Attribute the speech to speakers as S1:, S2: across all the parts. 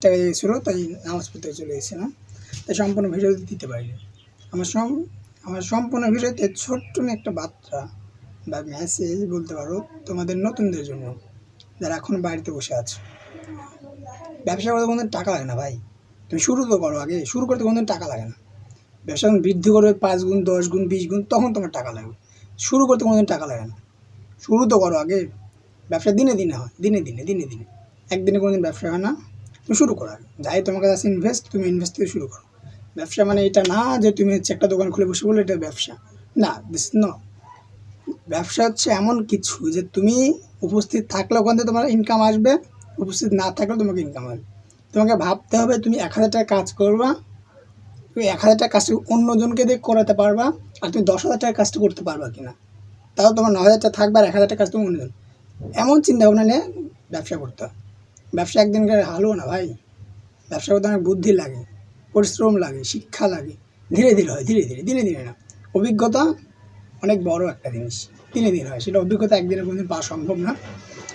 S1: টাকা গেছিল তাই নামাজ পড়তে চলে গেছিলাম তাই সম্পূর্ণ ভিডিও দিতে পারিনি। আমার সম, আমার সম্পূর্ণ ভিডিওতে ছোট্ট একটা বার্তা বা মেসেজ বলতে পারো, তোমাদের নতুনদের জন্য, যারা এখন বাড়িতে বসে আছে। ব্যবসা করতে কোনো টাকা লাগে না ভাই। তুমি শুরু তো করো আগে, শুরু করতে কোনো টাকা লাগে না। ব্যবসা যখন বৃদ্ধি করবে, পাঁচ গুণ, দশ গুণ, বিশ গুণ, তখন তোমার টাকা লাগবে। শুরু করতে কোনো টাকা লাগে না। শুরু তো করো আগে। ব্যবসা দিনে দিনে হয়, দিনে দিনে দিনে দিনে। একদিনে কোনো দিন ব্যবসা হয় না। শুরু করো আগে যাই তোমার কাছে ইনভেস্ট তুমি ইনভেস্ট থেকে শুরু করো। ব্যবসা মানে এটা না যে তুমি হচ্ছে একটা দোকান খুলে বসে বলো এটা ব্যবসা। না দিস ন ব্যবসা হচ্ছে এমন কিছু যে তুমি উপস্থিত থাকলে ওখান থেকে তোমার ইনকাম আসবে, উপস্থিত না থাকলে তোমাকে ইনকাম আসবে তোমাকে ভাবতে হবে তুমি এক হাজার টাকা কাজ করবা, তুমি এক হাজার টাকা কাজটা অন্যজনকে দিয়ে করাতে পারবা, আর তুমি দশ হাজার টাকা কাজটা করতে পারবা কিনা। তাও তোমার ন হাজার টাকা থাকবে আর এক হাজার টাকা কাজ তুমি অন্যজন এমন চিন্তা ভাবনা নিয়ে ব্যবসা করতে হয়। ব্যবসা একদিনকার হালো না ভাই। ব্যবসা করতে অনেক বুদ্ধি লাগে, পরিশ্রম লাগে, শিক্ষা লাগে। ধীরে ধীরে হয়, ধীরে ধীরে ধীরে ধীরে না। অভিজ্ঞতা অনেক বড় একটা জিনিস, ধীরে ধীরে হয়। সেটা অভিজ্ঞতা একদিনে কোনোদিন পাওয়া সম্ভব না।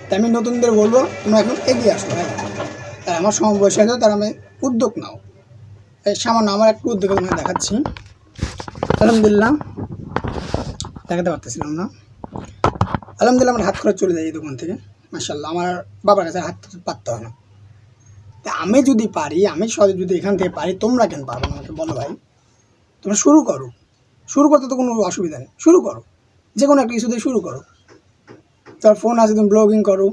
S1: তাই আমি নতুনদের বলব, তোমরা এখন এগিয়ে আসো ভাই। আর আমার সময় বয়সে আছে, তারা আমি উদ্যোগ নাও। সামান্য আমার একটু উদ্যোগ তোমাকে দেখাচ্ছি। আলহামদুলিল্লাহ, দেখাতে পারতেছিলাম না। আলহামদুলিল্লাহ, আমার হাত খরচ চলে যায় এই দোকান থেকে। মার্শাল্লাহ আমার বাবার কাছে হাত পারতে হয় না। তা আমি যদি পারি, আমি যদি এখান থেকে পারি, তোমরা কেন পারব না আমাকে বলো ভাই? তোমরা শুরু করো। শুরু করতে তো কোনো অসুবিধা নেই, শুরু করো। যে কোনো একটা কিছু দিয়ে শুরু করো। তোমার ফোন আছে, তুমি ব্লগিং করো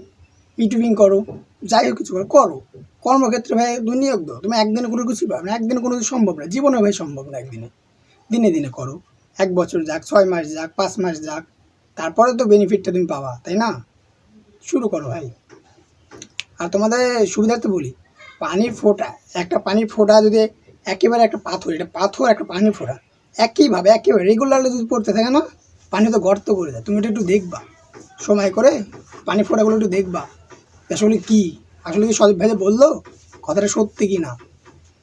S1: ইউটিউবিং করো, যাই হোক কিছু করো করো। কর্মক্ষেত্রে ভাই দুনিয়োগ দো তুমি একদিনে কোনো কিছু পাবে না, একদিনে কোনো কিছু সম্ভব না। জীবনে ভাই সম্ভব না একদিনে। দিনে দিনে করো। এক বছর যাক, ছয় মাস যাক, পাঁচ মাস যাক, তারপরে তো বেনিফিটটা তুমি পাবা, তাই না? শুরু করো ভাই। আর তোমাদের সুবিধার্থে বলি, পানির ফোঁটা, একটা পানির ফোঁটা যদি একেবারে একটা পাথর, এটা পাথর একটা পানির ফোঁটা, একইভাবে, একেবারে রেগুলারলি যদি পড়তে থাকে না, পানি তো গর্ত করে দেয়। তুমি এটা একটু দেখবা, সময় করে পানি ফোঁটাগুলো একটু দেখবা আসলে কি আসলে কি সজীব ভাই বলল, কথাটা সত্যি কি না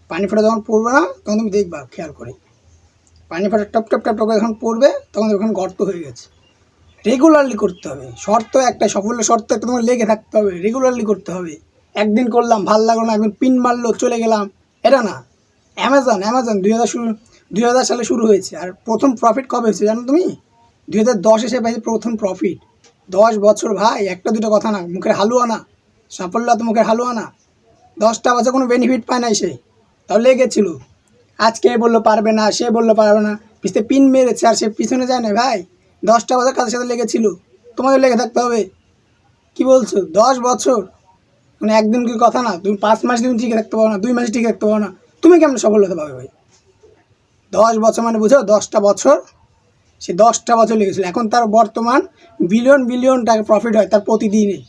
S1: পানি ফোঁটা যখন পড়বে না, তখন তুমি দেখবা, খেয়াল করে। পানি ফোঁটা টপ টপ টপ টপ যখন পড়বে, তখন ওখানে গর্ত হয়ে গেছে। রেগুলারলি করতে হবে। শর্ত একটা, সাফল্য শর্ত একটা তোমার লেগে থাকতে হবে। রেগুলারলি করতে হবে। একদিন করলাম, ভালো লাগল না, একদিন পিন মারলো, চলে গেলাম। এটা না। অ্যামাজন অ্যামাজন দুই হাজার শুরু, দুই হাজার সালে শুরু হয়েছে। আর প্রথম প্রফিট কবে হয়েছে জানো তুমি? দুই হাজার দশ এসে পাইছে প্রথম প্রফিট দশ বছর ভাই, একটা দুটো কথা না, মুখের হালুয়া না। সাফল্য তো মুখের হালুয়া না। দশটা বছর কোনো বেনিফিট পায় নাই সে। তাও লেগেছিল। আজকে বলল পারবে না, সে বলল পারবে না। পিছনে পিন মেরেছে আর সে পিছনে যায় না ভাই। দশটা বছর কাজের সাথে লেগেছিল? তোমাদের লেগে থাকতে হবে। কি বলছো? দশ বছর? মানে একদিন কি কথা না? তুমি পাঁচ মাস তুমি টিকে থাকতে পারো না, দুই মাস টিকে থাকতে পারো না। তুমি কেমন সফল হতে পারবে ভাই? দশ বছর মানে বুঝো দশটা বছর। সে দশটা বছর লেগেছিল এখন তার বর্তমান বিলিয়ন বিলিয়ন টাকা প্রফিট হয় তার প্রতিদিনে।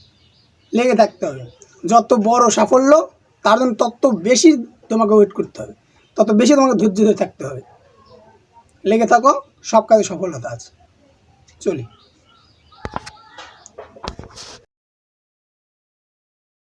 S1: লেগে থাকতে হবে। যত বড় সাফল্য, তার জন্য তত বেশি তোমাকে ওয়েট করতে হবে। তত বেশি তোমাকে ধৈর্য ধরে থাকতে হবে। লেগে থাকো, সব কাজে সফলতা আছে। চলি